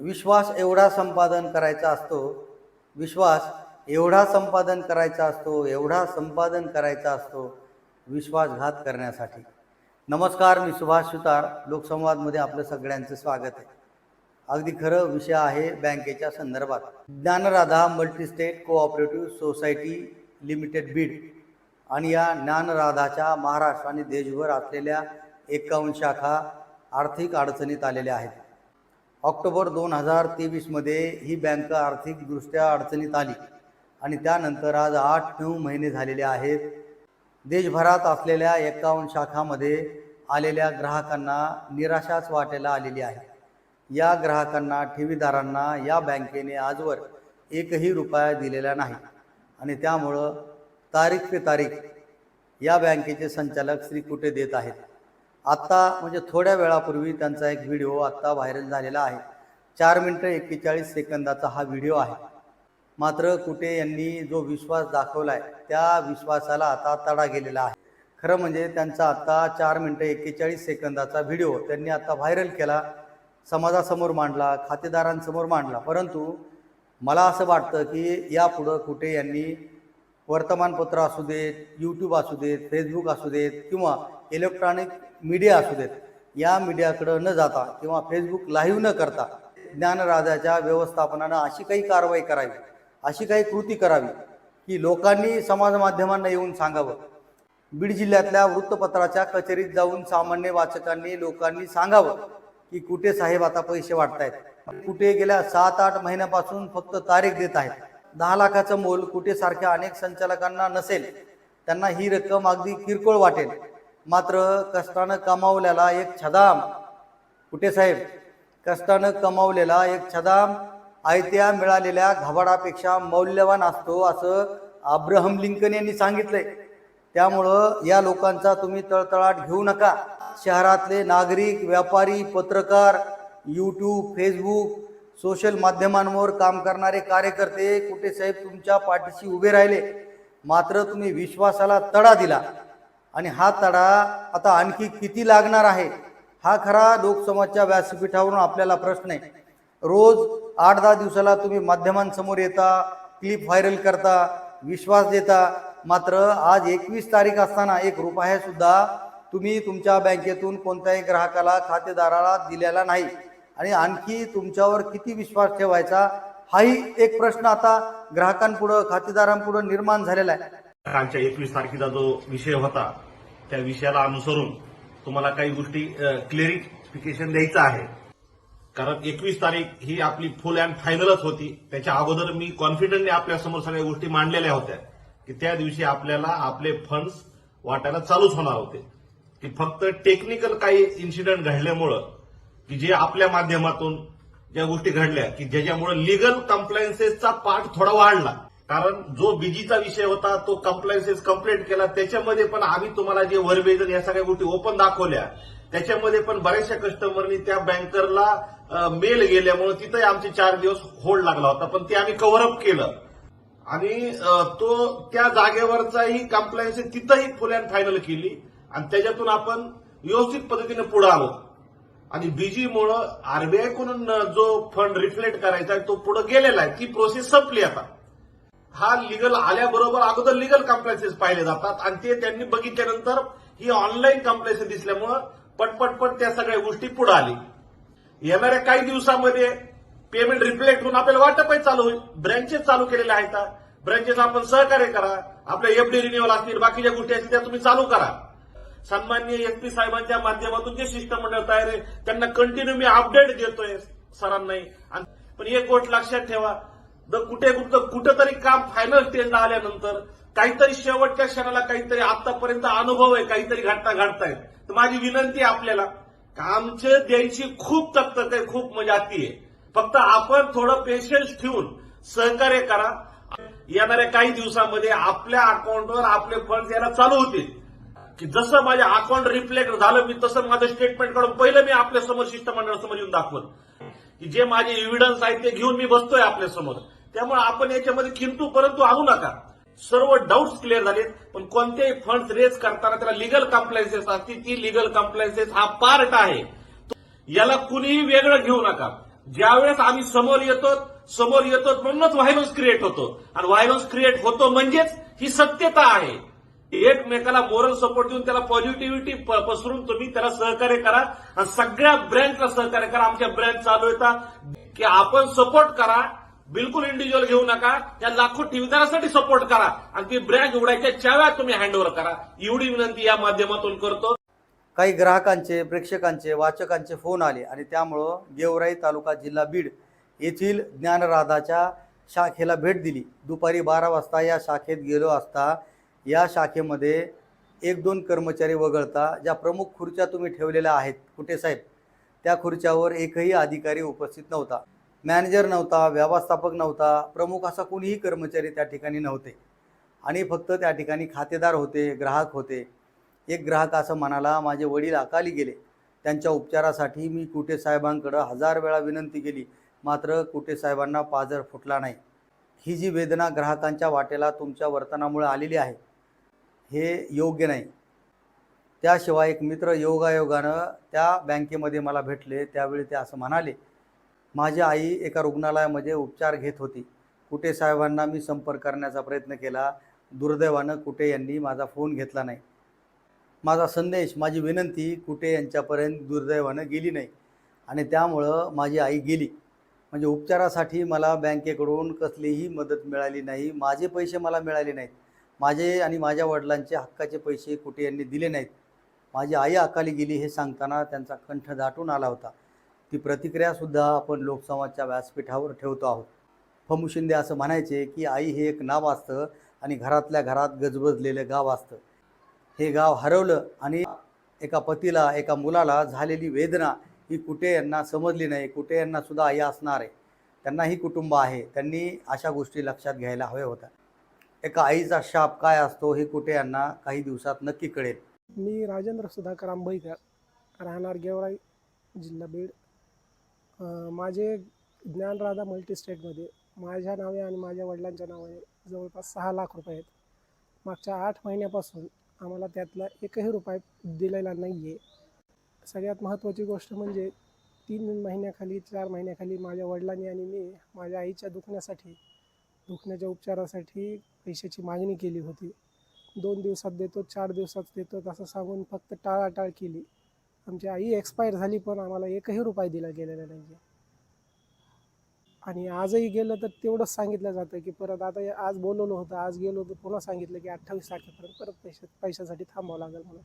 विश्वास एवढा संपादन करायचा असतो विश्वास एवढा संपादन करायचा असतो एवढा संपादन करायचा असतो विश्वासघात करण्यासाठी. नमस्कार मी सुभाष सुतार लोकसंवादमध्ये आपलं सगळ्यांचं स्वागत आहे. अगदी खरं विषय आहे बँकेच्या संदर्भात. Dnyanradha multistate cooperative society limited Beed आणि या ज्ञानराधाच्या महाराष्ट्र आणि देशभर असलेल्या एकावन्न शाखा आर्थिक अडचणीत आलेल्या आहेत. ऑक्टोबर दोन हजार तेवीसमध्ये ही बँक आर्थिकदृष्ट्या अडचणीत आली. आणि त्यानंतर आज आठ नऊ महिने झालेले आहेत. देशभरात असलेल्या एकावन्न शाखामध्ये आलेल्या ग्राहकांना निराशाच वाटायला आलेली आहे. या ग्राहकांना ठेवीदारांना या बँकेने आजवर एकही रुपया दिलेला नाही. आणि त्यामुळं तारीख ते तारीख या बँकेचे संचालक श्री कुठे देत आहेत. आत्ता म्हणजे थोड्या वेळापूर्वी त्यांचा एक व्हिडिओ आत्ता व्हायरल झालेला आहे. चार मिनटं एक्केचाळीस सेकंदाचा हा व्हिडिओ आहे. मात्र कुटे यांनी जो विश्वास दाखवला आहे त्या विश्वासाला आता तडा गेलेला आहे. खरं म्हणजे त्यांचा आत्ता चार मिनटं एक्केचाळीस सेकंदाचा व्हिडिओ त्यांनी आता व्हायरल केला समाजासमोर मांडला खातेदारांसमोर मांडला. परंतु मला असं वाटतं की यापुढं कुठे यांनी वर्तमानपत्र असू देत यूट्यूब असू देत फेसबुक असू देत किंवा इलेक्ट्रॉनिक मीडिया असू देत या मीडियाकडं न जाता किंवा फेसबुक लाईव्ह न करता ज्ञानराजाच्या व्यवस्थापनानं अशी काही कारवाई करावी अशी काही कृती करावी की लोकांनी समाज माध्यमांना येऊन सांगावं. बीड जिल्ह्यातल्या वृत्तपत्राच्या कचेरीत जाऊन सामान्य वाचकांनी लोकांनी सांगावं की कुठे साहेब आता पैसे वाटतायत? कुठे गेल्या सात आठ महिन्यापासून फक्त तारीख देत आहेत? दहा लाखाचं मोल कुठे सारख्या अनेक संचालकांना नसेल? त्यांना ही रक्कम अगदी किरकोळ वाटेल. मात्र कष्टानं कमावलेला एक छदाम. कुठे साहेब? कष्टानं कमावलेला एक छदाम. आयत्या मिळालेल्या घबाडापेक्षा मौल्यवान असतो असं अब्राहम लिंकन यांनी सांगितलंय. त्यामुळं या लोकांचा तुम्ही तळतळाट घेऊ नका. शहरातले नागरिक व्यापारी पत्रकार यूट्यूब फेसबुक सोशल माध्यमांवर काम करणारे कार्यकर्ते कुठे साहेब तुमच्या पाठीशी उभे राहिले? मात्र तुम्ही विश्वासाला तडा दिला. आणि हा तडा आता आणखी किती लागणार आहे हा खरा लोकसमाजच्या व्यासपीठावरून आपल्याला प्रश्न आहे. रोज आठ दहा दिवसाला तुम्ही माध्यमांसमोर येता क्लिप व्हायरल करता विश्वास देता. मात्र आज एकवीस तारीख असताना एक रुपया सुद्धा तुम्ही तुमच्या बँकेतून कोणत्याही ग्राहकाला खातेदाराला दिलेला नाही. आणि आणखी तुमच्यावर किती विश्वास ठेवायचा हाही एक प्रश्न आता ग्राहकांपुढं खातेदारांपुढं निर्माण झालेला आहे. कालच्या एकवीस तारखेचा जो विषय होता त्या विषयाला अनुसरून तुम्हाला काही गोष्टी क्लिअरिफिकेशन द्यायचं आहे. कारण एकवीस तारीख ही आपली फुल अँड फायनलच होती. त्याच्या अगोदर मी कॉन्फिडंटली आपल्यासमोर सगळ्या गोष्टी मांडलेल्या होत्या की त्या दिवशी आपल्याला आपले फंड्स वाटायला चालूच होणार होते. की फक्त टेक्निकल काही इन्सिडेंट घडल्यामुळं की जे आपल्या माध्यमातून ज्या गोष्टी घडल्या की ज्याच्यामुळे लिगल कम्प्लायन्सेसचा पार्ट थोडा वाढला. कारण जो बीजीचा विषय होता तो कम्प्लायन्सेस कंप्लेंट केला. त्याच्यामध्ये पण आम्ही तुम्हाला जे वर्बेज या सगळ्या गोष्टी ओपन दाखवल्या. त्याच्यामध्ये पण बऱ्याचशा कस्टमरनी त्या बँकरला मेल गेल्यामुळे तिथंही आमचे चार दिवस होल्ड लागला होता. पण ते आम्ही कव्हरअप केलं. आणि तो त्या जागेवरचाही कम्प्लायन्स तिथंही फुल अँड फायनल केली. आणि त्याच्यातून आपण व्यवस्थित पद्धतीने पुढे आलो. आणि बीजीमुळं आरबीआयकडून जो फंड रिफ्लेक्ट करायचा आहे तो पुढे गेलेला आहे. ती प्रोसेस संपली आता. हा लिगल आल्याबरोबर अगोदर लिगल कम्प्लायन्सेस पाहिले जातात. आणि ते त्यांनी बघितल्यानंतर ही ऑनलाईन कम्प्लायन्सेस दिसल्यामुळं पटपटपट त्या सगळ्या गोष्टी पुढे आली. येणाऱ्या काही दिवसामध्ये पेमेंट रिफ्लेक्ट होऊन आपल्याला वाटपही चालू होईल. ब्रँचेस चालू केलेल्या आहेत. ब्रँचेस आपण सहकार्य करा. आपल्या एफडी रिन्युअल असतील बाकीच्या गोष्टी असतील त्या तुम्ही चालू करा. सन्मान्य एस पी साहेबांच्या माध्यमातून जे शिष्टमंडळ तयार आहे त्यांना कंटिन्यू मी अपडेट देतोय सरांनाही. पण एक गोष्ट लक्षात ठेवा जर कुठे कुठं कुठंतरी काम फायनल स्टेजला आल्यानंतर काहीतरी शेवटच्या क्षणाला काहीतरी आतापर्यंत अनुभव आहे काहीतरी घटना घडतायत. तर माझी विनंती आहे आपल्याला कामचे द्यायची खूप तकतक आहे खूप मजा अति आहे. फक्त आपण थोडं पेशन्स ठेवून सहकार्य करा. येणाऱ्या काही दिवसामध्ये आपल्या अकाउंटवर आपले फंड यायला चालू होतील. की जसं माझ्या अकाउंट रिफ्लेक्ट झालं मी तसं माझं स्टेटमेंट काढून पहिलं मी आपल्यासमोर शिष्टमंडळासमोर येऊन दाखवत की जे माझे एव्हिडन्स आहेत ते घेऊन मी बसतोय आपल्यासमोर. त्यामुळे आपण याच्यामध्ये किंतु परंतु आणू नका. सर्व डाऊट्स क्लिअर झालेत पण कोणतेही फंड रेज करताना त्याला लिगल कम्प्लायन्सेस असतील ती लिगल कम्प्लायन्सेस हा पार्ट आहे. याला कुणीही वेगळं घेऊ नका. ज्यावेळेस आम्ही समोर येतो समोर येतो म्हणूनच व्हायलन्स क्रिएट होतो. आणि व्हायलन्स क्रिएट होतो म्हणजेच ही सत्यता आहे. एकमेकाला मोरल सपोर्ट देऊन त्याला पॉझिटिव्हिटी पसरून तुम्ही त्याला सहकार्य करा. आणि सगळ्या ब्रँचला सहकार्य करा. आमच्या ब्रँच चालू येतात की आपण सपोर्ट करा. बिलकुल इंडिव्हिज्युअल घेऊ नका. या लाखो ठेवीदारासाठी सपोर्ट करा. आणि ती ब्रँच उघडायच्या चाव्या तुम्ही हँडओव्हर करा. एवढी विनंती या माध्यमातून करतो. काही ग्राहकांचे प्रेक्षकांचे वाचकांचे फोन आले आणि त्यामुळं गेवराई तालुका जिल्हा बीड येथील ज्ञानराधाच्या शाखेला भेट दिली. दुपारी बारा वाजता या शाखेत गेलो असता या शाखेमध्ये एक दोन कर्मचारी वगळता ज्या प्रमुख खुर्च्या तुम्ही ठेवलेल्या आहेत कुठे साहेब? त्या खुर्च्यावर एकही अधिकारी उपस्थित नव्हता. मॅनेजर नव्हता व्यवस्थापक नव्हता प्रमुख असा कोणीही कर्मचारी त्या ठिकाणी नव्हते. आणि फक्त त्या ठिकाणी खातेदार होते ग्राहक होते. एक ग्राहक असं म्हणाला माझे वडील अकाली गेले. त्यांच्या उपचारासाठी मी कुटे साहेबांकडं हजार वेळा विनंती केली मात्र कुटे साहेबांना पाजर फुटला नाही. ही जी वेदना ग्राहकांच्या वाटेला तुमच्या वर्तनामुळे आलेली आहे हे योग्य नाही. त्याशिवाय एक मित्र योगायोगानं त्या बँकेमध्ये मला भेटले त्यावेळी ते असं म्हणाले माझी आई एका रुग्णालयामध्ये उपचार घेत होती. कुटे साहेबांना मी संपर्क करण्याचा प्रयत्न केला? दुर्दैवानं कुटे यांनी माझा फोन घेतला नाही. माझा संदेश माझी विनंती कुटे यांच्यापर्यंत दुर्दैवानं गेली नाही आणि त्यामुळं माझी आई गेली. म्हणजे उपचारासाठी मला बँकेकडून कसलीही मदत मिळाली नाही माझे पैसे मला मिळाले नाहीत. माझे आणि माझ्या वडिलांचे हक्काचे पैसे कुठे यांनी दिले नाहीत? माझी आई अकाली गेली हे सांगताना त्यांचा कंठ दाटून आला होता. ती प्रतिक्रियासुद्धा आपण लोकसंवादच्या व्यासपीठावर ठेवतो आहोत. फमू शिंदे असं म्हणायचे की आई हे एक नाव असतं आणि घरातल्या घरात गजबजलेलं गाव असतं. हे गाव हरवलं आणि एका पतीला एका मुलाला झालेली वेदना ही कुठे यांना समजली नाही कुठे यांना सुद्धा आई असणार आहे. त्यांनाही कुटुंब आहे. त्यांनी अशा गोष्टी लक्षात घ्यायला हव्या होत्या. एका आईचा शाप काय असतो हे कुठे यांना काही दिवसात नक्की कळेल. मी राजेंद्र सुधाकर आंबईकर राहणार गेवराई जिल्हा बीड. माझे ज्ञानराधा मल्टीस्टेटमध्ये माझ्या नावे आणि माझ्या वडिलांच्या नावाने जवळपास सहा लाख रुपये आहेत. मागच्या आठ महिन्यापासून आम्हाला त्यातला एकही रुपये दिलेला नाही आहे सगळ्यात महत्त्वाची गोष्ट म्हणजे तीन महिन्याखाली चार महिन्याखाली माझ्या वडिलांनी आणि मी माझ्या आईच्या दुखण्यासाठी दुखण्याच्या उपचारासाठी पैशाची मागणी केली होती. दोन दिवसात देतो चार दिवसात देतो असं सांगून फक्त टाळाटाळ केली. आमची आई एक्सपायर झाली पण आम्हाला एकही रुपये दिला गेलेला नाही आणि आजही गेलं तर तेवढंच सांगितलं जातं की परत आता आज बोलवलं होतं आज गेलो तर पुन्हा सांगितलं की अठ्ठावीस तारखेपर्यंत परत पैशा पैशासाठी थांबावं लागेल म्हणून.